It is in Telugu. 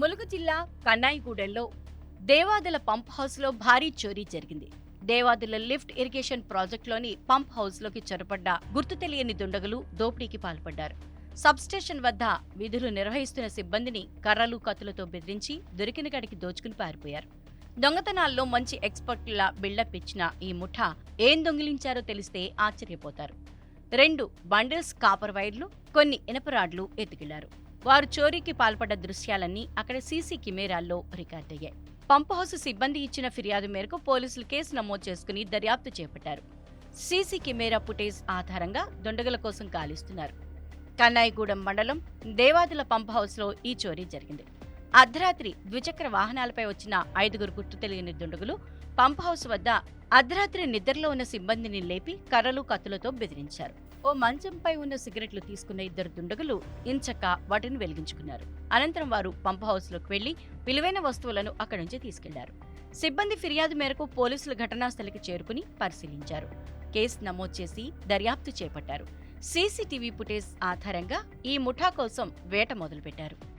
ములుగు జిల్లా కన్నాయిగూడెంలో దేవాదుల పంప్ హౌస్లో భారీ చోరీ జరిగింది. దేవాదుల లిఫ్ట్ ఇరిగేషన్ ప్రాజెక్టులోని పంప్ హౌస్లోకి చొరబడ్డ గుర్తు తెలియని దుండగులు దోపిడీకి పాల్పడ్డారు. సబ్స్టేషన్ వద్ద విధులు నిర్వహిస్తున్న సిబ్బందిని కర్రలు కత్తులతో బెదిరించి దొరికిన గడికి దోచుకుని పారిపోయారు. దొంగతనాల్లో మంచి ఎక్స్పర్ట్ల బిల్డప్ ఇచ్చిన ఈ ముఠా ఏం దొంగిలించారో తెలిస్తే ఆశ్చర్యపోతారు. రెండు బండిల్స్ కాపర్ వైర్లు కొన్ని ఇనపరాడ్లు ఎత్తుకెళ్ళారు. వారు చోరీకి పాల్పడ్డ దృశ్యాలన్నీ అక్కడ సీసీ కెమెరాల్లో రికార్డయ్యాయి. పంప్ హౌస్ సిబ్బంది ఇచ్చిన ఫిర్యాదు మేరకు పోలీసులు కేసు నమోదు చేసుకుని దర్యాప్తు చేపట్టారు. సీసీ కెమెరా ఫుటేజ్ ఆధారంగా దొండగల కోసం గాలిస్తున్నారు. కన్నాయిగూడెం మండలం దేవాదుల పంప్ హౌస్లో ఈ చోరీ జరిగింది. అర్ధరాత్రి ద్విచక్ర వాహనాలపై వచ్చిన ఐదుగురు గుర్తు తెలియని దుండగులు పంప్ హౌస్ వద్ద అర్ధరాత్రి నిద్రలో ఉన్న సిబ్బందిని లేపి కర్రలు కత్తులతో బెదిరించారు. ఓ మంచంపై ఉన్న సిగరెట్లు తీసుకున్న ఇద్దరు దుండగులు ఇంచక్క వాటిని వెలిగించుకున్నారు. అనంతరం వారు పంప్ హౌస్లోకి వెళ్ళి విలువైన వస్తువులను అక్కడి నుంచి తీసుకెళ్ళారు. సిబ్బంది ఫిర్యాదు మేరకు పోలీసులు ఘటనాస్థలికి చేరుకుని పరిశీలించారు. కేసు నమోదు చేసి దర్యాప్తు చేపట్టారు. సీసీటీవీ ఫుటేజ్ ఆధారంగా ఈ ముఠా కోసం వేట మొదలుపెట్టారు.